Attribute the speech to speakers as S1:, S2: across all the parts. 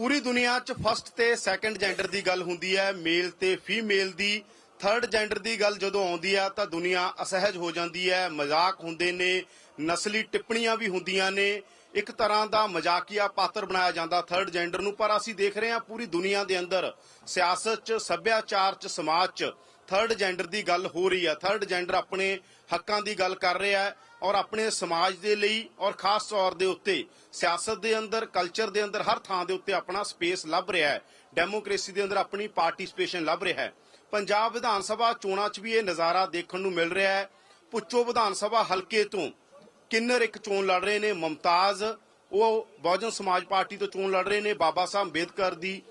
S1: ਪੂਰੀ ਦੁਨੀਆ 'ਚ ਫਸਟ ਤੇ ਸੈਕੰਡ ਜੈਂਡਰ ਦੀ ਗੱਲ ਹੁੰਦੀ ਹੈ ਮੇਲ ਤੇ ਫੀਮੇਲ ਦੀ। ਥਰਡ ਜੈਂਡਰ ਦੀ ਗੱਲ ਜਦੋਂ ਆਉਂਦੀ ਆ ਤਾਂ ਦੁਨੀਆ ਅਸਹਿਜ ਹੋ ਜਾਂਦੀ ਹੈ, ਮਜ਼ਾਕ ਹੁੰਦੇ ਨੇ, ਨਸਲੀ ਟਿੱਪਣੀਆਂ ਵੀ ਹੁੰਦੀਆਂ ਨੇ। ਇੱਕ ਤਰ੍ਹਾਂ ਦਾ ਮਜ਼ਾਕੀਆ ਪਾਤਰ ਬਣਾਇਆ ਜਾਂਦਾ ਥਰਡ ਜੈਂਡਰ ਨੂੰ, ਪਰ ਅਸੀਂ ਦੇਖ ਰਹੇ ਹਾਂ ਪੂਰੀ ਦੁਨੀਆ ਦੇ ਅੰਦਰ ਸਿਆਸਤ 'ਚ, ਸੱਭਿਆਚਾਰ 'ਚ, ਸਮਾਜ 'ਚ ਥਰਡ ਜੈਂਡਰ ਦੀ ਗੱਲ ਹੋ ਰਹੀ ਹੈ ਥਰਡ ਜੈਂਡਰ ਆਪਣੇ ਹੱਕਾਂ ਦੀ ਗੱਲ ਕਰ ਰਿਹਾ ਹੈ ਔਰ ਆਪਣੇ ਸਮਾਜ ਦੇ ਲਈ ਔਰ ਖਾਸ ਤੌਰ ਦੇ ਉੱਤੇ ਸਿਆਸਤ ਦੇ ਅੰਦਰ ਕਲਚਰ ਦੇ ਅੰਦਰ ਹਰ ਥਾਂ ਦੇ ਉੱਤੇ ਆਪਣਾ ਸਪੇਸ ਲੱਭ ਰਿਹਾ ਹੈ। ਡੈਮੋਕ੍ਰੇਸੀ ਦੇ ਅੰਦਰ ਆਪਣੀ ਪਾਰਟਿਸਿਪੇਸ਼ਨ ਲੱਭ ਰਿਹਾ ਹੈ। ਪੰਜਾਬ ਵਿਧਾਨ ਸਭਾ ਚੋਣਾਂ 'ਚ ਵੀ ਇਹ ਨਜ਼ਾਰਾ ਦੇਖਣ ਨੂੰ ਮਿਲ ਰਿਹਾ ਹੈ। ਪੁੱਛੋ ਵਿਧਾਨ ਸਭਾ ਹਲਕੇ ਤੋਂ ਕਿੰਨਰ ਇੱਕ ਚੋਣ ਲੜ ਰਹੇ ਨੇ? ਮਮਤਾਜ਼, ਉਹ ਬਹੁਜਨ ਸਮਾਜ ਪਾਰਟੀ ਤੋਂ ਚੋਣ ਲੜ ਰਹੇ ਨੇ। ਬਾਬਾ ਸਾਹਿਬ ਅੰਬੇਦਕਰ ਦੀ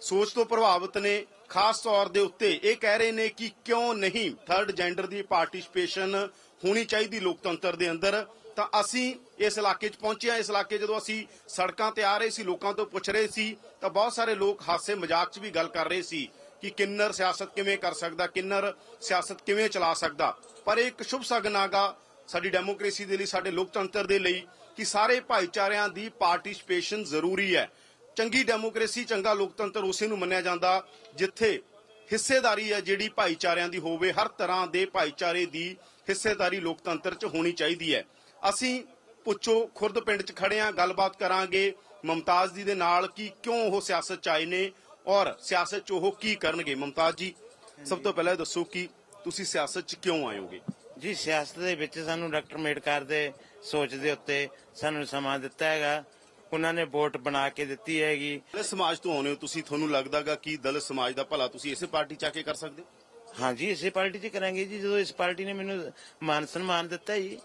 S1: ਸੋਚ ਤੋਂ ਪ੍ਰਭਾਵਿਤ ਨੇ। ਖਾਸ ਤੌਰ ਦੇ ਉੱਤੇ ਇਹ ਕਹਿ ਰਹੇ ਨੇ ਕਿ ਕਿਉਂ ਨਹੀਂ ਥਰਡ ਜੈਂਡਰ ਦੀ ਪਾਰਟਿਸਿਪੇਸ਼ਨ ਹੋਣੀ ਚਾਹੀਦੀ ਲੋਕਤੰਤਰ ਦੇ ਅੰਦਰ? ਤਾਂ ਅਸੀਂ ਇਸ ਇਲਾਕੇ 'ਚ ਪਹੁੰਚੇ ਹਾਂ। ਇਸ ਇਲਾਕੇ ਜਦੋਂ ਅਸੀਂ ਸੜਕਾਂ ਤੇ ਆ ਰਹੇ ਸੀ, ਲੋਕਾਂ ਤੋਂ ਪੁੱਛ ਰਹੇ ਸੀ, ਤਾਂ ਬਹੁਤ ਸਾਰੇ ਲੋਕ ਹਾਸੇ ਮਜ਼ਾਕ 'ਚ ਵੀ ਗੱਲ ਕਰ ਰਹੇ ਸੀ ਕਿ ਕਿੰਨਰ ਸਿਆਸਤ ਕਿਵੇਂ ਕਰ ਸਕਦਾ, ਕਿੰਨਰ ਸਿਆਸਤ ਕਿਵੇਂ ਚਲਾ ਸਕਦਾ। ਪਰ ਇਹ ਇੱਕ ਸ਼ੁਭ ਸਗਨਾਗਾ ਸਾਡੀ ਡੈਮੋਕ੍ਰੇਸੀ ਦੇ ਲਈ, ਸਾਡੇ ਲੋਕਤੰਤਰ ਦੇ ਲਈ ਕਿ ਸਾਰੇ ਭਾਈਚਾਰਿਆਂ ਦੀ ਪਾਰਟਿਸਿਪੇਸ਼ਨ ਜ਼ਰੂਰੀ ਹੈ। ਚੰਗੀ ਡੈਮੋਕ੍ਰੇਸੀ, ਚੰਗਾ ਲੋਕਤੰਤਰ ਉਸੇ ਨੂੰ ਮੰਨਿਆ ਜਾਂਦਾ ਜਿੱਥੇ ਹਿੱਸੇਦਾਰੀ ਹੈ ਜਿਹੜੀ ਭਾਈਚਾਰਿਆਂ ਦੀ ਹੋਵੇ, ਹਰ ਤਰ੍ਹਾਂ ਦੇ ਭਾਈਚਾਰੇ ਦੀ ਹਿੱਸੇਦਾਰੀ ਲੋਕਤੰਤਰ 'ਚ ਹੋਣੀ ਚਾਹੀਦੀ ਹੈ। ਅਸੀਂ ਪੁੱਛੋ, ਖੁਰਦ ਪਿੰਡ 'ਚ ਖੜੇ ਆ ਗੱਲਬਾਤ ਕਰਾਂਗੇ ਮਮਤਾਜ਼ ਜੀ ਦੇ ਨਾਲ ਕਿ ਕਿਉਂ ਉਹ ਸਿਆਸਤ 'ਚ ਆਏ ਨੇ ਔਰ ਸਿਆਸਤ 'ਚ ਉਹ ਕੀ ਕਰਨਗੇ? ਮਮਤਾਜ਼ ਜੀ, ਸਭ ਤੋਂ ਪਹਿਲਾਂ ਦੱਸੋ ਕਿ ਤੁਸੀਂ ਸਿਆਸਤ 'ਚ ਕਿਉਂ ਆਇਓਗੇ?
S2: ਜੀ, ਸਿਆਸਤ ਦੇ ਵਿੱਚ ਸਾਨੂੰ ਡਾਕਟਰ ਅੰਬੇਡਕਰ ਦੇ ਸੋਚ ਦੇ ਉੱਤੇ ਸਾਨੂੰ ਸਮਾਂ ਦਿੱਤਾ ਹੈਗਾ। ਉਹਨਾਂ ਨੇ ਵੋਟ ਬਣਾ ਕੇ ਦਿੱਤੀ ਹੈਗੀ।
S1: ਦਲਿਤ ਸਮਾਜ ਤੋਂ ਆਉਨੇ ਹੋ ਤੁਸੀਂ ਤੁਹਾਨੂੰ ਲੱਗਦਾਗਾ ਕਿ ਦਲਿਤ ਸਮਾਜ ਦਾ ਭਲਾ ਤੁਸੀਂ ਇਸੇ ਪਾਰਟੀ 'ਚ ਆ ਕੇ ਕਰ ਸਕਦੇ ਹੋ?
S2: ਹਾਂਜੀ ਇਸੇ ਪਾਰਟੀ 'ਚ ਕਰਾਂਗੇ ਜੀ। ਜਦੋਂ ਇਸ ਪਾਰਟੀ ਨੇ ਮੈਨੂੰ ਮਾਨ ਸਨਮਾਨ ਦਿੱਤਾ ਜੀ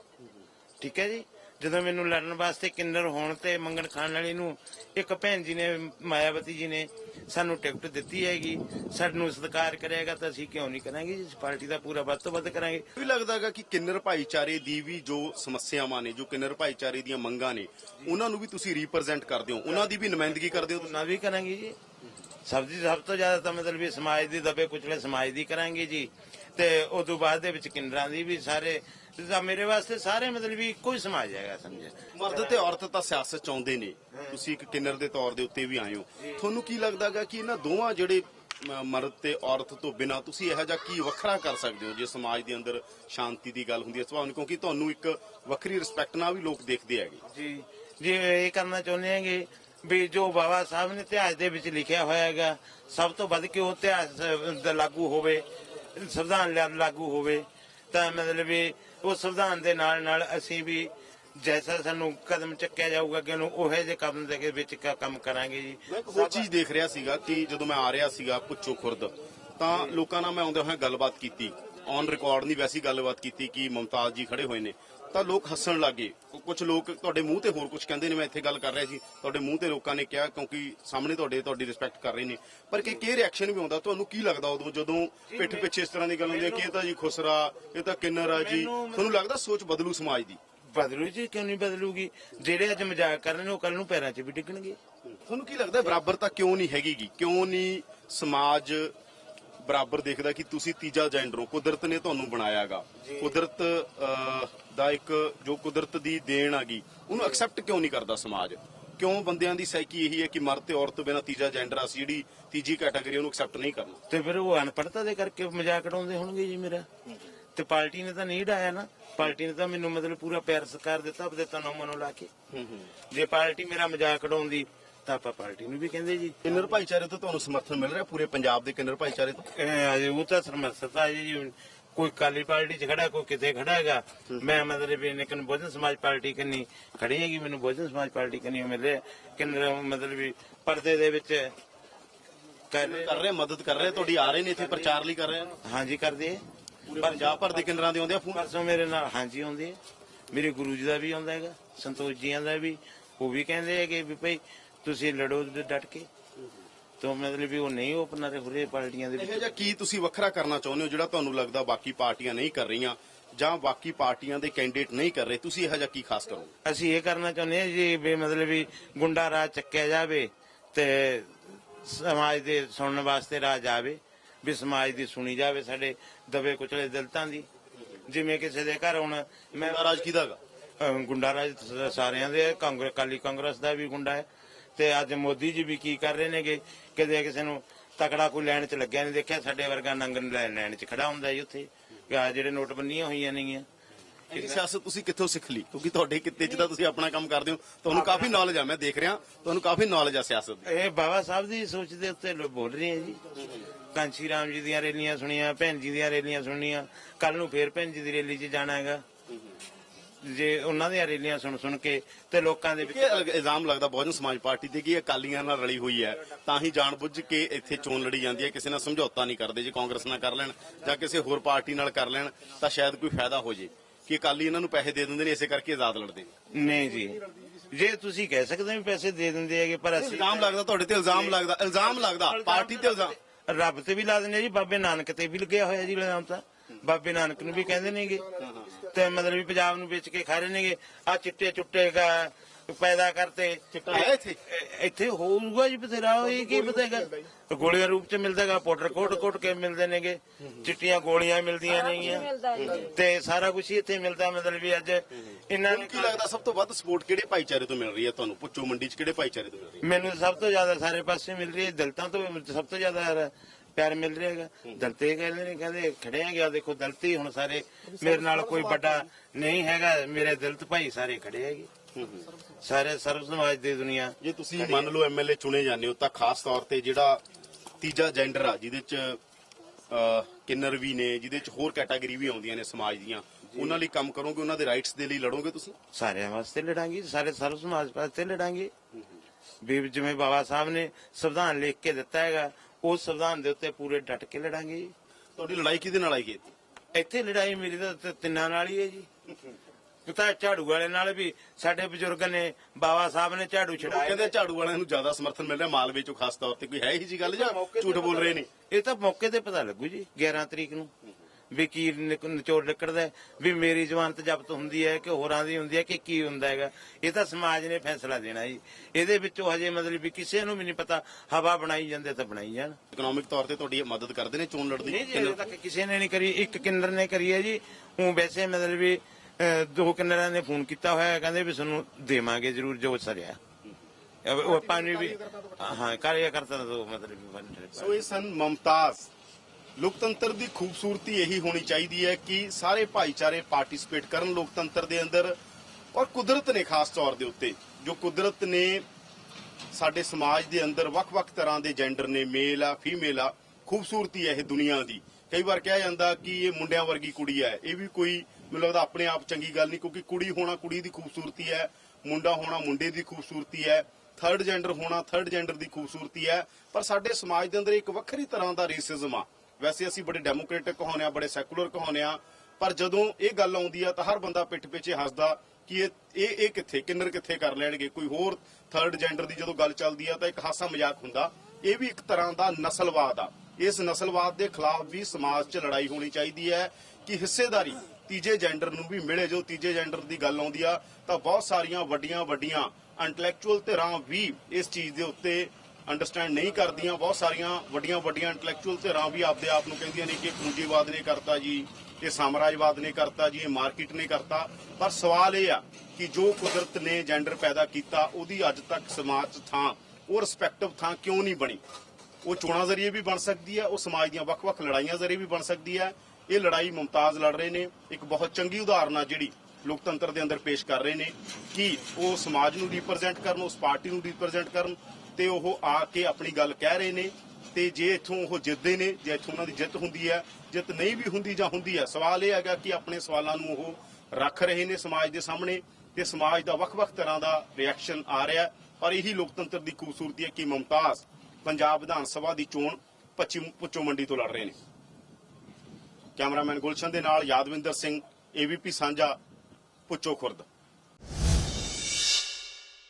S2: ਠੀਕ ਹੈ ਜੀ? ਜਦੋਂ ਮੈਨੂੰ ਲੜਨ ਵਾਸਤੇ ਕਿੰਨਰ ਹੋਣ ਤੇ ਮੰਗਣ ਖਾਣ ਵਾਲੀ ਨੂੰ ਇੱਕ ਭੈਣ ਜੀ ਨੇ ਮਾਇਆਵਤੀ ਜੀ ਨੇ ਸਾਨੂੰ ਟਿਕਟ ਦਿੱਤੀ ਹੈਗੀ ਸਾਨੂੰ ਸਤਿਕਾਰ ਕਰਿਆਗਾ ਤਾਂ ਅਸੀਂ ਕਿਉਂ ਨਹੀਂ ਕਰਾਂਗੇ ਜੀ? ਇਸ ਪਾਰਟੀ ਦਾ ਪੂਰਾ ਵੱਧ ਤੋਂ ਵੱਧ ਕਰਾਂਗੇ।
S1: ਵੀ ਲੱਗਦਾਗਾ ਕਿ ਕਿੰਨਰ ਭਾਈਚਾਰੇ ਦੀ ਵੀ ਜੋ ਸਮੱਸਿਆਵਾਂ ਨੇ ਜੋ ਕਿੰਨਰ ਭਾਈਚਾਰੇ ਦੀਆਂ ਮੰਗਾਂ ਨੇ ਉਹਨਾਂ ਨੂੰ ਵੀ ਤੁਸੀਂ ਰਿਪਰੈਜ਼ੈਂਟ ਕਰਦੇ ਹੋ। ਉਹਨਾਂ ਦੀ ਵੀ ਨੁਮਾਇੰਦਗੀ ਕਰਦੇ ਹੋ
S2: ਨਾ ਵੀ ਕਰਾਂਗੇ ਜੀ। ਸਭ ਤੋਂ ਜ਼ਿਆਦਾ ਤਾਂ ਮਤਲਬ ਵੀ ਸਮਾਜ ਦੀ ਦਬੇ ਕੁਚਲੇ ਸਮਾਜ ਦੀ ਕਰਾਂਗੇ ਜੀ। ਤੇ ਉਸ ਤੋਂ ਬਾਅਦ ਦੇ ਵਿੱਚ ਕਿੰਨਰਾਂ ਦੀ ਵੀ ਸਾਰੇ ਤਾਂ ਮੇਰੇ ਵਾਸਤੇ ਸਾਰੇ ਮਤਲਬ ਵੀ ਇੱਕੋ ਹੀ ਸਮਾਜ ਹੈਗਾ ਸਮਝੇ
S1: ਮਰਦ ਤੇ ਔਰਤ ਤਾਂ ਸਿਆਸਤ ਚ ਆਉਂਦੇ ਨੇ। ਤੁਸੀਂ ਇੱਕ ਕਿੰਨਰ ਦੇ ਤੌਰ ਦੇ ਉੱਤੇ ਵੀ ਆਏ ਹੋ। ਤੁਹਾਨੂੰ ਕੀ ਲੱਗਦਾਗਾ ਕਿ ਇਹਨਾਂ ਦੋਵਾਂ ਜਿਹੜੇ ਮਰਦ ਤੇ ਔਰਤ ਤੋਂ ਬਿਨਾ ਤੁਸੀਂ ਇਹੋ ਜਿਹਾ ਕੀ ਵੱਖਰਾ ਕਰ ਸਕਦੇ ਹੋ ਜੇ ਸਮਾਜ ਦੇ ਅੰਦਰ ਸ਼ਾਂਤੀ ਦੀ ਗੱਲ ਹੁੰਦੀ ਹੈ ਸੁਭਾਵਨ ਕਿਉਂਕਿ ਤੁਹਾਨੂੰ ਇੱਕ ਵੱਖਰੀ ਰਿਸਪੈਕਟ ਨਾਲ ਵੀ ਲੋਕ ਦੇਖਦੇ ਹੈਗੇ।
S2: ਜੀ। ਜੀ ਇਹ ਕਰਨਾ ਚਾਹੁੰਦੇ ਹੈਗੇ ਵੀ ਜੋ ਬਾਬਾ ਸਾਹਿਬ ਨੇ ਇਤਿਹਾਸ ਦੇ ਵਿੱਚ ਲਿਖਿਆ ਹੋਇਆ ਹੈਗਾ ਸਭ ਤੋਂ ਵੱਧ ਕਿ ਉਹ ਇਤਿਹਾਸ ਲਾਗੂ ਹੋਵੇ। ਸੰਵਿਧਾਨ ਲਾ- ਲਾਗੂ ਹੋਵੇ, ਤਾਂ ਮਤਲਬ ਵੀ ਉਹ ਸੰਵਿਧਾਨ ਦੇ ਨਾਲ ਨਾਲ ਅਸੀਂ ਵੀ ਜੈਸਾ ਸਾਨੂੰ ਕਦਮ ਚੱਕਿਆ ਜਾਊਗਾ ਕਿ ਉਹਨੂੰ ਉਹੇ ਜਿਹੇ ਕਦਮ ਦੇ ਵਿੱਚ ਕ- ਕੰਮ ਕਰਾਂਗੇ ਜੀ।
S1: ਮੈਂ ਇੱਕ ਹੋਰ ਚੀਜ਼ ਦੇਖ ਰਿਹਾ ਸੀਗਾ ਕਿ ਜਦੋਂ ਮੈਂ ਆ ਰਿਹਾ ਸੀਗਾ ਪੁੱਛੋ ਖੁਰਦ, ਤਾਂ ਲੋਕਾਂ ਨਾਲ ਮੈਂ ਆਉਂਦੇ ਹੋਏ ਗੱਲਬਾਤ ਕੀਤੀ। ਔਨ ਰਿਕਾਰਡ ਨਹੀਂ ਵੈਸੀ ਗੱਲਬਾਤ ਕੀਤੀ ਕਿ ਮਮਤਾਜ਼ ਜੀ ਖੜੇ ਹੋਏ ਨੇ। ਤਾਂ ਲੋਕ ਹੱਸਣ ਲੱਗੇ ਕੁਝ ਲੋਕ ਤੁਹਾਡੇ ਮੂੰਹ ਤੇ ਹੋਰ ਕੁਝ ਕਹਿੰਦੇ ਨੇ ਮੈਂ ਇੱਥੇ ਗੱਲ ਕਰ ਰਿਹਾ ਸੀ। ਤੁਹਾਡੇ ਮੂੰਹ ਤੇ ਲੋਕਾਂ ਨੇ ਕਿਹਾ ਕਿਉਂਕਿ ਸਾਹਮਣੇ ਤੁਹਾਡੇ ਤੁਹਾਡੀ ਰਿਸਪੈਕਟ ਕਰ ਰਹੇ ਨੇ। ਪਰ ਕਿ ਕੀ ਰਿਐਕਸ਼ਨ ਵੀ ਆਉਂਦਾ? ਤੁਹਾਨੂੰ ਕੀ ਲੱਗਦਾ ਉਦੋਂ ਜਦੋਂ ਪਿੱਠ ਪਿੱਛੇ ਇਸ ਤਰ੍ਹਾਂ ਦੀ ਗੱਲ ਹੁੰਦੀ ਹੈ ਕਿ ਇਹ ਤਾਂ ਜੀ ਖੁਸਰਾ ਇਹ ਤਾਂ ਕਿੰਨਰ ਆ ਜੀ। ਤੁਹਾਨੂੰ ਲੱਗਦਾ ਸੋਚ ਬਦਲੂ ਸਮਾਜ ਦੀ?
S2: ਬਦਲੂ ਜੀ ਕਿਉਂ ਨਹੀਂ ਬਦਲੂਗੀ? ਜਿਹੜੇ ਅੱਜ ਮਜ਼ਾਕ ਕਰ ਰਹੇ ਨੇ ਉਹ ਕੱਲ ਨੂੰ ਪੈਰਾਂ 'ਚ ਵੀ ਡਿੱਗਣਗੇ।
S1: ਤੁਹਾਨੂੰ ਕੀ ਲੱਗਦਾ ਬਰਾਬਰਤਾ ਕਿਉਂ ਨਹੀਂ ਹੈਗੀਗੀ? ਕਿਉਂ ਨਹੀਂ ਸਮਾਜ ਬਰਾਬਰ ਦੇਖਦਾ ਕਿ ਤੁਸੀਂ ਤੀਜਾ ਜੈਂਡਰ ਹੋ। ਕੁਦਰਤ ਨੇ ਤੁਹਾਨੂੰ ਬਣਾਇਆਗਾ। ਕੁਦਰਤ ਦਾ ਇੱਕ ਜੋ ਕੁਦਰਤ ਦੀ ਦੇਣ ਆਗੀ ਉਹਨੂੰ ਐਕਸੈਪਟ ਕਿਉਂ ਨਹੀਂ ਕਰਦਾ ਸਮਾਜ? ਕਿਉਂ ਬੰਦਿਆਂ ਦੀ ਸਾਈਕੀ ਇਹੀ ਹੈ ਕਿ ਮਰਦ ਤੇ ਔਰਤ ਤੋਂ ਬਿਨਾਂ ਤੀਜਾ ਜੈਂਡਰ ਆ ਸੀ ਜਿਹੜੀ ਤੀਜੀ ਕੈਟਾਗਰੀ ਉਹਨੂੰ ਐਕਸੈਪਟ ਨਹੀਂ ਕਰਨਾ।
S2: ਤੇ ਫਿਰ ਉਹ ਅਨਪੜ੍ਹਤਾ ਦੇ ਕਰਕੇ ਮਜ਼ਾਕ ਉਡਾਉਂਦੇ ਹੋਣਗੇ ਜੀ ਮੇਰਾ? ਤੇ ਪਾਰਟੀ ਨੇ ਤਾਂ ਨਹੀਂ ਡਾਇਆ ਨਾ? ਪਾਰਟੀ ਨੇ ਤਾਂ ਮੈਨੂੰ ਮਤਲਬ ਪੂਰਾ ਪਿਆਰ ਸਤਿਕਾਰ ਦਿੱਤਾ ਆਪਦੇ ਤਨੋਂ ਮਨੋਂ ਲਾ ਕੇ। ਜੇ ਪਾਰਟੀ ਮੇਰਾ ਮਜ਼ਾਕ ਉਡਾਉਂਦੀ ਤਾਂ ਆਪਾਂ ਪਾਰਟੀ ਨੂੰ ਵੀ ਕਹਿੰਦੇ ਜੀ।
S1: ਕਿੰਨਰ ਭਾਈਚਾਰੇ ਤੋਂ ਤੁਹਾਨੂੰ ਸਮਰਥਨ ਮਿਲ ਰਿਹਾ? ਪੂਰੇ ਪੰਜਾਬ ਦੇ ਕਿੰਨਰ ਭਾਈਚਾਰੇ ਤੋਂ?
S2: ਇਹ ਅਜੇ ਉਹ ਤਾਂ ਸਮਰਥਤਾ ਹੈ ਜੀ ਕੋਈ ਕਾਲੀ ਪਾਰਟੀ 'ਚ ਖੜਾ ਕੋਈ ਕਿਤੇ ਖੜਾ ਹੈਗਾ। ਮੈਂ ਮਤਲਬ ਵੀ ਨਿਕਨ ਬਹੁਜਨ ਸਮਾਜ ਪਾਰਟੀ ਕੰਨੀ ਖੜੀ ਹੈਗੀ ਮੈਨੂੰ ਬਹੁਜਨ ਸਮਾਜ ਪਾਰਟੀ ਕੰਨੀ ਮਿਲੇ। ਕਿੰਨਰ ਮਤਲਬ ਵੀ ਪਰਦੇ ਦੇ ਵਿੱਚ ਕਰ
S1: ਕਰ ਰਹੇ ਮਦਦ ਕਰ ਰਹੇ ਤੁਹਾਡੀ ਆ ਰਹੇ ਨੇ ਇੱਥੇ ਪ੍ਰਚਾਰ ਲਈ ਕਰ ਰਹੇ ਨੇ।
S2: ਹਾਂਜੀ ਕਰਦੇ।
S1: ਪੂਰੇ ਪੰਜਾਬ ਭਰ ਦੇ ਕਿੰਨਰਾਂ ਦੇ ਆਉਂਦੇ ਆ ਫੋਨ?
S2: ਪਰਸੋਂ ਮੇਰੇ ਨਾਲ ਹਾਂਜੀ ਆਉਂਦੇ ਆ। ਮੇਰੇ ਗੁਰੂ ਜੀ ਦਾ ਵੀ ਆਉਂਦਾ ਹੈਗਾ ਸੰਤੋਖ ਜੀਆਂ ਦਾ ਵੀ। ਉਹ ਵੀ ਕਹਿੰਦੇ ਹੈਗੇ ਵੀ ਭਾਈ ਤੁਸੀਂ ਲੜੋ ਡਟ ਕੇ। ਤੋਂ ਮਤਲਬ ਵੀ ਉਹ ਨਹੀਂ ਉਹ ਆਪਣਾ ਹੁਰੇ ਪਾਰਟੀਆਂ ਦੇ
S1: ਇਹੋ ਜਿਹਾ ਕੀ ਤੁਸੀਂ ਵੱਖਰਾ ਕਰਨਾ ਚਾਹੁੰਦੇ ਹੋ ਜਿਹੜਾ ਤੁਹਾਨੂੰ ਲੱਗਦਾ ਬਾਕੀ ਪਾਰਟੀਆਂ ਨਹੀਂ ਕਰ ਰਹੀਆਂ ਜਾਂ ਬਾਕੀ ਪਾਰਟੀਆਂ ਦੇ ਕੈਂਡੀਡੇਟ ਨਹੀਂ ਕਰ ਰਹੇ? ਤੁਸੀਂ ਇਹੋ ਜਿਹਾ ਕੀ ਖਾਸ ਕਰੋਗੇ?
S2: ਅਸੀਂ ਇਹ ਕਰਨਾ ਚਾਹੁੰਦੇ ਹਾਂ ਜੀ ਵੀ ਮਤਲਬ ਵੀ ਗੁੰਡਾ ਰਾਜ ਚੱਕਿਆ ਜਾਵੇ ਤੇ ਸਮਾਜ ਦੇ ਸੁਣਨ ਵਾਸਤੇ ਰਾਜ ਆਵੇ ਵੀ ਸਮਾਜ ਦੀ ਸੁਣੀ ਜਾਵੇ ਸਾਡੇ ਦਬੇ ਕੁਚਲੇ ਦਲਤਾਂ ਦੀ। ਜਿਵੇਂ ਕਿਸੇ ਦੇ ਘਰ ਹੁਣ ਮੈਂ
S1: ਰਾਜ ਕਿਹਦਾਗਾ
S2: ਅਹ ਗੁੰਡਾ ਰਾਜ ਸਾਰਿਆਂ ਦੇ ਕਾਂਗਰਸ ਕਾਲੀ ਕਾਂਗਰਸ ਦਾ ਵੀ ਗੁੰਡਾ ਹੈ। ਤੇ ਅੱਜ ਮੋਦੀ ਜੀ ਵੀ ਕੀ ਕਰ ਰਹੇ ਨੇਗੇ? ਕਿਤੇ ਕਿਸੇ ਨੂੰ ਤਕੜਾ ਕੋਈ ਲੈਣ 'ਚ ਲੱਗਿਆ ਨਹੀਂ ਦੇਖਿਆ? ਸਾਡੇ ਵਰਗਾ ਨੰਗਨ ਲੈਣ 'ਚ ਖੜਾ ਹੁੰਦਾ ਜੀ ਉੱਥੇ। ਆਹ ਜਿਹੜੇ ਨੋਟਬੰਦੀਆਂ ਹੋਈਆਂ ਨੇਗੀਆਂ।
S1: ਇਹ ਸਿਆਸਤ ਤੁਸੀਂ ਕਿੱਥੋਂ ਸਿੱਖ ਲਈ? ਕਿਉਂਕਿ ਤੁਹਾਡੇ ਕਿੱਤੇ 'ਚ ਤਾਂ ਤੁਸੀਂ ਆਪਣਾ ਕੰਮ ਕਰਦੇ ਹੋ। ਤੁਹਾਨੂੰ ਕਾਫੀ ਨੌਲੇਜ ਆ ਮੈਂ ਦੇਖ ਰਿਹਾ। ਤੁਹਾਨੂੰ ਕਾਫੀ ਨੌਲੇਜ ਆ ਸਿਆਸਤ ਦੀ।
S2: ਇਹ ਬਾਬਾ ਸਾਹਿਬ ਦੀ ਸੋਚ ਦੇ ਉੱਤੇ ਲੋ- ਬੋਲ ਰਹੇ ਆ ਜੀ। ਕਾਂਚੀ ਰਾਮ ਜੀ ਦੀਆਂ ਰੈਲੀਆਂ ਸੁਣੀਆਂ ਭੈਣ ਜੀ ਦੀਆਂ ਰੈਲੀਆਂ ਸੁਣੀਆਂ ਕੱਲ ਨੂੰ ਫੇਰ ਭੈਣ ਜੀ ਦੀ ਰੈਲੀ 'ਚ ਜਾਣਾ ਹੈਗਾ। ਜੇ ਉਹਨਾਂ ਦੀਆਂ ਰੈਲੀਆਂ ਸੁਣ ਸੁਣ ਕੇ ਤੇ ਲੋਕਾਂ ਦੇ ਵਿੱਚ
S1: ਇਹ ਇਲਜ਼ਾਮ ਲੱਗਦਾ ਬਹੁਜਨ ਸਮਾਜ ਪਾਰਟੀ ਤੇ ਕਿ ਇਹ ਅਕਾਲੀਆਂ ਨਾਲ ਰਲੀ ਹੋਈ ਹੈ। ਤਾਂ ਹੀ ਜਾਣਬੁੱਝ ਕੇ ਇੱਥੇ ਚੋਣ ਲੜੀ ਜਾਂਦੀ ਹੈ। ਕਿਸੇ ਨਾਲ ਸਮਝੌਤਾ ਨਹੀਂ ਕਰਦੇ। ਜੇ ਕਾਂਗਰਸ ਨਾਲ ਕਰ ਲੈਣ ਜਾਂ ਕਿਸੇ ਹੋਰ ਪਾਰਟੀ ਨਾਲ ਕਰ ਲੈਣ ਤਾਂ ਸ਼ਾਇਦ ਕੋਈ ਫਾਇਦਾ ਹੋ ਜੇ ਕਿ ਅਕਾਲੀ ਇਹਨਾਂ ਨੂੰ ਪੈਸੇ ਦੇ ਦਿੰਦੇ ਨੇ ਇਸੇ ਕਰਕੇ ਆਜ਼ਾਦ ਲੜਦੇ ਨੇ।
S2: ਨਹੀਂ ਜੀ। ਜੇ ਤੁਸੀਂ ਕਹਿ ਸਕਦੇ ਹੋ ਵੀ ਪੈਸੇ ਦੇ ਦਿੰਦੇ ਹੈਗੇ ਪਰ ਅਸੀਂ
S1: ਇਲਜ਼ਾਮ ਲੱਗਦਾ ਤੁਹਾਡੇ ਤੇ ਇਲਜ਼ਾਮ ਲੱਗਦਾ ਇਲਜ਼ਾਮ ਲੱਗਦਾ ਪਾਰਟੀ ਤੇ ਇਲਜ਼ਾਮ।
S2: ਰੱਬ ਤੇ ਵੀ ਲਾ ਦਿੰਦੇ ਜੀ ਬਾਬੇ ਨਾਨਕ ਤੇ ਵੀ ਲੱਗਿਆ ਹੋਇਆ ਜੀ ਇਲਜ਼ਾਮ ਤਾਂ। ਬਾਬੇ ਨਾਨਕ ਨੂੰ ਵੀ ਕਹਿੰਦੇ ਨੇਗੇ। ਤੇ ਮਤਲਬ ਵੀ ਪੰਜਾਬ ਨੂੰ ਵੇਚ ਕੇ ਖਾ ਰਹੇ ਨੇਗੇ। ਆ ਚਿੱਟੇ ਚੁੱਟੇ ਪੈਦਾ ਕਰਤੇ
S1: ਚਿੱਟਾ। ਹੈ ਇੱਥੇ?
S2: ਇੱਥੇ ਹੋਊਗਾ ਜੀ ਬਥੇਰਾ ਇਹ ਕੀ ਬਤੇਗਾ ਗੋਲੀਆਂ ਰੂਪ ਚ ਮਿਲਦਾਗਾ ਪਾਊਡਰ ਕੋਟ ਕੋਟ ਕੇ ਮਿਲਦੇ ਨੇਗੇ। ਚਿੱਟੀਆਂ ਗੋਲੀਆਂ ਮਿਲਦੀਆਂ ਨੇਗੀਆਂ। ਤੇ ਸਾਰਾ ਕੁਝ ਇੱਥੇ ਮਿਲਦਾ ਮਤਲਬ ਵੀ ਅੱਜ ਇਹਨਾਂ ਨੇ
S1: ਕੀ ਲੱਗਦਾ ਸਭ ਤੋਂ ਵੱਧ ਸਪੋਰਟ ਕਿਹੜੇ ਭਾਈਚਾਰੇ ਤੋਂ ਮਿਲ ਰਹੀ ਹੈ ਤੁਹਾਨੂੰ? ਪੁੱਚੋ ਮੰਡੀ 'ਚ ਕਿਹੜੇ ਭਾਈਚਾਰੇ ਤੋਂ ਮਿਲ ਰਹੀ ਹੈ?
S2: ਮੈਨੂੰ ਸਭ ਤੋਂ ਜ਼ਿਆਦਾ ਸਾਰੇ ਪਾਸੇ ਮਿਲ ਰਹੀ ਹੈ ਦਲਤਾਂ ਤੋਂ ਸਭ ਤੋਂ ਜ਼ਿਆਦਾ ਪਿਆਰ ਮਿਲ ਰਿਹਾ ਹੈਗਾ। ਦਲਤੇ ਕਹਿੰਦੇ ਨੇ ਕਹਿੰਦੇ ਖੜੇ ਆ ਗਿਆ ਦੇਖੋ ਦਲਤੀ ਹੁਣ ਸਾਰੇ। ਮੇਰੇ ਨਾਲ ਕੋਈ ਵੱਡਾ ਨਹੀਂ ਹੈਗਾ ਮੇਰੇ ਦਲਤ ਭਾਈ ਸਾਰੇ ਖੜੇ ਹੈਗੇ। ਸਾਰੇ ਸਰਵ ਸਮਾਜ ਦੀ ਦੁਨੀਆ
S1: ਜੇ ਤੁਸੀਂ ਮੰਨ ਲਓ ਐਮਐਲਏ ਚੁਣੇ ਜਾਂਦੇ ਹੋ ਤਾਂ ਖਾਸ ਤੌਰ ਤੇ ਜਿਹੜਾ ਤੀਜਾ ਜੈਂਡਰ ਆ ਜਿਹਦੇ 'ਚ ਕਿੰਨਰ ਵੀ ਨੇ ਜਿਹਦੇ 'ਚ ਹੋਰ ਕੈਟਾਗਰੀ ਵੀ ਆਉਂਦੀਆਂ ਨੇ ਸਮਾਜ ਦੀਆਂ ਉਹਨਾਂ ਲਈ ਕੰਮ ਕਰੋਗੇ? ਉਹਨਾਂ ਦੇ ਰਾਈਟਸ ਦੇ ਲਈ ਲੜੋਗੇ ਤੁਸੀਂ?
S2: ਸਾਰਿਆਂ ਵਾਸਤੇ ਲੜਾਂਗੇ ਸਾਰੇ ਸਰਵ ਸਮਾਜ ਵਾਸਤੇ ਲੜਾਂਗੇ। ਵੀ ਜਿਵੇਂ ਬਾਬਾ ਸਾਹਿਬ ਨੇ ਸੰਵਿਧਾਨ ਲਿਖ ਕੇ ਦਿੱਤਾ ਹੈਗਾ ਉਸ ਸੰਵਿਧਾਨ ਦੇ ਉੱਤੇ ਪੂਰੇ ਡਟ ਕੇ ਲੜਾਂਗੇ ਜੀ।
S1: ਤੁਹਾਡੀ ਲੜਾਈ ਕਿਹਦੇ ਨਾਲ ਆਏਗੀ
S2: ਇੱਥੇ ਲੜਾਈ ਮੇਰੀ ਤਾਂ ਤ- ਤਿੰਨਾਂ ਨਾਲ ਹੀ ਹੈ ਜੀ। ਪਤਾ ਝਾੜੂ ਵਾਲੇ ਨਾਲ ਵੀ ਸਾਡੇ ਬਜ਼ੁਰਗ ਨੇ ਬਾਬਾ ਸਾਹਿਬ ਨੇ ਝਾੜੂ ਛਡਾਇਆ
S1: ਕਹਿੰਦੇ ਝਾੜੂ ਵਾਲਿਆਂ ਨੂੰ ਜ਼ਿਆਦਾ ਸਮਰਥਨ ਮਿਲ ਰਿਹਾ ਮਾਲਵੇ 'ਚੋਂ ਖਾਸ ਤੌਰ ਤੇ ਕੋਈ ਹੈ ਹੀ ਜੀ ਗੱਲ ਜਾਂ ਝੂਠ ਬੋਲ ਰਹੇ ਨੇ?
S2: ਇਹ ਤਾਂ ਮੌਕੇ ਤੇ ਪਤਾ ਲੱਗੂ ਜੀ 11 ਤਰੀਕ ਨੂੰ। ਵੀ ਕੀ ਨਿਚੋੜ ਨਿਕਲਦਾ ਵੀ ਮੇਰੀ ਜ਼ਮਾਨਤ ਜ਼ਬਤ ਹੁੰਦੀ ਹੈ ਕਿ ਹੋਰਾਂ ਦੀ ਹੁੰਦੀ ਹੈ ਕਿ ਕੀ ਹੁੰਦਾ ਹੈਗਾ। ਇਹ ਤਾਂ ਸਮਾਜ ਨੇ ਫੈਸਲਾ ਦੇਣਾ ਜੀ। ਇਹਦੇ ਵਿੱਚੋਂ ਹਜੇ ਮਤਲਬ ਵੀ ਕਿਸੇ ਨੂੰ ਵੀ ਨਹੀਂ ਪਤਾ ਹਵਾ ਬਣਾਈ ਜਾਂਦੇ ਤਾਂ ਬਣਾਈ ਜਾਣ।
S1: ਇਕਨੋਮਿਕ ਤੌਰ ਤੇ ਤੁਹਾਡੀ ਮਦਦ ਕਰਦੇ ਨੇ ਚੋਣ ਲੜਦੀ
S2: ਨਹੀਂ ਜੀ ਤੱਕ ਕਿਸੇ ਨੇ ਨਹੀਂ ਕਰੀ। ਇੱਕ ਕਿੰਨਰ ਨੇ ਕਰੀ ਹੈ ਜੀ। ਉਹ ਵੈਸੇ ਮਤਲਬ ਵੀ ਦੋ ਕਿੰਨਰਾਂ ਨੇ ਫੋਨ ਕੀਤਾ ਹੋਇਆ ਕਹਿੰਦੇ ਵੀ ਤੁਹਾਨੂੰ ਦੇਵਾਂਗੇ ਜ਼ਰੂਰ ਜੋ ਸਰਿਆ। ਉਹ ਪਾਣੀ ਵੀ ਹਾਂ ਕਾਰਿਆ ਕਰਤਾ ਦੋ ਮਤਲਬ
S1: ਸੋ ਇਹ ਸਨ ਮਮਤਾਜ਼। ਲੋਕਤੰਤਰ ਦੀ ਖੂਬਸੂਰਤੀ ਇਹੀ ਹੋਣੀ ਚਾਹੀਦੀ ਹੈ ਕਿ ਸਾਰੇ ਭਾਈਚਾਰੇ ਪਾਰਟਿਸਿਪੇਟ ਕਰਨ ਲੋਕਤੰਤਰ ਦੇ ਅੰਦਰ ਔਰ ਕੁਦਰਤ ਨੇ ਖਾਸ ਤੌਰ ਦੇ ਉੱਤੇ, ਜੋ ਕੁਦਰਤ ਨੇ ਸਾਡੇ ਸਮਾਜ ਦੇ ਅੰਦਰ ਵੱਖ-ਵੱਖ ਤਰ੍ਹਾਂ ਦੇ ਜੈਂਡਰ ਨੇ ਮੇਲ ਆ ਫੀਮੇਲ ਆ, ਖੂਬਸੂਰਤੀ ਹੈ ਇਹ ਦੁਨੀਆ ਦੀ। ਕਈ ਵਾਰ ਕਿਹਾ ਜਾਂਦਾ ਕਿ ਇਹ ਮੁੰਡਿਆਂ ਵਰਗੀ ਕੁੜੀ ਹੈ। ਇਹ ਵੀ ਕੋਈ ਮੈਨੂੰ ਲੱਗਦਾ ਆਪਣੇ ਆਪ ਚੰਗੀ ਗੱਲ ਨਹੀਂ, ਕਿਉਂਕਿ ਕੁੜੀ ਹੋਣਾ ਕੁੜੀ ਦੀ ਖੂਬਸੂਰਤੀ ਹੈ, ਮੁੰਡਾ ਹੋਣਾ ਮੁੰਡੇ ਦੀ ਖੂਬਸੂਰਤੀ ਹੈ ਥਰਡ ਜੈਂਡਰ ਹੋਣਾ ਥਰਡ ਜੈਂਡਰ ਦੀ ਖੂਬਸੂਰਤੀ ਹੈ। ਪਰ ਸਾਡੇ ਸਮਾਜ ਦੇ ਅੰਦਰ ਇੱਕ ਵੱਖਰੀ ਤਰ੍ਹਾਂ ਦਾ ਰੇਸਿਜ਼ਮ ਆ। ਵੈਸੇ ਅਸੀਂ ਬੜੇ ਡੈਮੋਕ੍ਰੈਟਿਕ ਕਹਾਉਂਦੇ ਆ ਬੜੇ ਸੈਕੂਲਰ ਕਹਾਉਂਦੇ ਆ ਪਰ ਜਦੋਂ ਇਹ ਗੱਲ ਆਉਂਦੀ ਆ ਤਾਂ ਹਰ ਬੰਦਾ ਪਿੱਠ ਪਿੱਛੇ ਹੱਸਦਾ ਕਿ ਇਹ ਇਹ ਇਹ ਕਿੱਥੇ, ਕਿੰਨਰ ਕਿੱਥੇ ਕਰ ਲੈਣਗੇ? ਕੋਈ ਹੋਰ ਥਰਡ ਜੈਂਡਰ ਦੀ ਜਦੋਂ ਗੱਲ ਚੱਲਦੀ ਆ ਤਾਂ ਇੱਕ ਹਾਸਾ ਮਜ਼ਾਕ ਹੁੰਦਾ। ਇਹ ਵੀ ਇੱਕ ਤਰ੍ਹਾਂ ਦਾ ਨਸਲਵਾਦ ਆ। ਇਸ ਨਸਲਵਾਦ ਦੇ ਖਿਲਾਫ ਵੀ ਸਮਾਜ 'ਚ ਲੜਾਈ ਹੋਣੀ ਚਾਹੀਦੀ ਹੈ ਕਿ ਹਿੱਸੇਦਾਰੀ ਤੀਜੇ ਜੈਂਡਰ ਨੂੰ ਵੀ ਮਿਲੇ। ਜੋ ਤੀਜੇ ਜੈਂਡਰ ਦੀ ਗੱਲ ਆਉਂਦੀ ਆ ਤਾਂ ਬਹੁਤ ਸਾਰੀਆਂ ਵੱਡੀਆਂ ਵੱਡੀਆਂ ਇੰਟੈਲੈਕਚੁਅਲ ਧਿਰਾਂ ਵੀ ਇਸ ਚੀਜ਼ ਦੇ ਉੱਤੇ ਅੰਡਰਸਟੈਂਡ ਨਹੀਂ ਕਰਦੀਆਂ, ਬਹੁਤ ਸਾਰੀਆਂ ਵੱਡੀਆਂ ਵੱਡੀਆਂ ਇੰਟੈਲੈਕਚੁਅਲ ਧਿਰਾਂ ਵੀ ਆਪਦੇ ਆਪ ਨੂੰ ਕਹਿੰਦੀਆਂ ਨੇ ਕਿ ਪੂੰਜੀਵਾਦ ਨੇ ਕਰਤਾ ਜੀ, ਇਹ ਸਾਮਰਾਜਵਾਦ ਨੇ ਕਰਤਾ ਜੀ, ਇਹ ਮਾਰਕੀਟ ਨੇ ਕਰਤਾ। ਪਰ ਸਵਾਲ ਇਹ ਆ ਕਿ ਜੋ ਕੁਦਰਤ ਨੇ ਜੈਂਡਰ ਪੈਦਾ ਕੀਤਾ, ਉਹਦੀ ਅੱਜ ਤੱਕ ਸਮਾਜ ਥਾਂ, ਉਹ ਰਿਸਪੈਕਟਿਵ ਥਾਂ ਕਿਉਂ ਨਹੀਂ ਬਣੀ? ਉਹ ਚੋਣਾਂ ਜ਼ਰੀਏ ਵੀ ਬਣ ਸਕਦੀ ਹੈ, ਉਹ ਸਮਾਜ ਦੀਆਂ ਵੱਖ-ਵੱਖ ਲੜਾਈਆਂ ਜ਼ਰੀਏ ਵੀ ਬਣ ਸਕਦੀ ਹੈ। ਇਹ ਲੜਾਈ ਮੁਮਤਾਜ਼ ਲੜ ਰਹੇ ਨੇ, ਇੱਕ ਬਹੁਤ ਚੰਗੀ ਉਦਾਹਰਨ ਆ ਜਿਹੜੀ ਲੋਕਤੰਤਰ ਦੇ ਅੰਦਰ ਪੇਸ਼ ਕਰ ਰਹੇ ਨੇ ਕਿ ਉਹ ਸਮਾਜ ਨੂੰ ਰਿਪਰੈਜ਼ੈਂਟ ਕਰਨ, ਉਸ ਪਾਰਟੀ ਨੂੰ ਰਿਪਰੈਜ਼ੈਂਟ ਕਰਨ ਤੇ ਉਹ ਆ ਕੇ ਆਪਣੀ ਗੱਲ ਕਹਿ ਰਹੇ ਨੇ ਤੇ ਜੇ ਇਥੋਂ ਉਹ ਜਿੱਤਦੇ ਨੇ, ਜੇ ਇੱਥੋਂ ਉਹਨਾਂ ਦੀ ਜਿੱਤ ਹੁੰਦੀ ਹੈ, ਜਿੱਤ ਨਹੀਂ ਵੀ ਹੁੰਦੀ ਜਾਂ ਹੁੰਦੀ ਹੈ, ਸਵਾਲ ਇਹ ਹੈਗਾ ਕਿ ਆਪਣੇ ਸਵਾਲਾਂ ਨੂੰ ਉਹ ਰੱਖ ਰਹੇ ਨੇ ਸਮਾਜ ਦੇ ਸਾਹਮਣੇ ਤੇ ਸਮਾਜ ਦਾ ਵੱਖ-ਵੱਖ ਤਰ੍ਹਾਂ ਦਾ ਰਿਐਕਸ਼ਨ ਆ ਰਿਹਾ ਔਰ ਇਹੀ ਲੋਕਤੰਤਰ ਦੀ ਖੂਬਸੂਰਤੀ ਹੈ ਕਿ ਮੁਮਤਾਜ਼ ਪੰਜਾਬ ਵਿਧਾਨ ਸਭਾ ਦੀ ਚੋਣ ਪੱਛਮੀ ਪੁੱਚੋ ਮੰਡੀ ਤੋਂ ਲੜ ਰਹੇ ਨੇ। ਕੈਮਰਾਮੈਨ ਗੁਲਸ਼ਨ ਦੇ ਨਾਲ ਯਾਦਵਿੰਦਰ ਸਿੰਘ ਏਬੀਪੀ ਸਾਂਝਾ ਪੁੱਚੋ ਖੁਰਦ।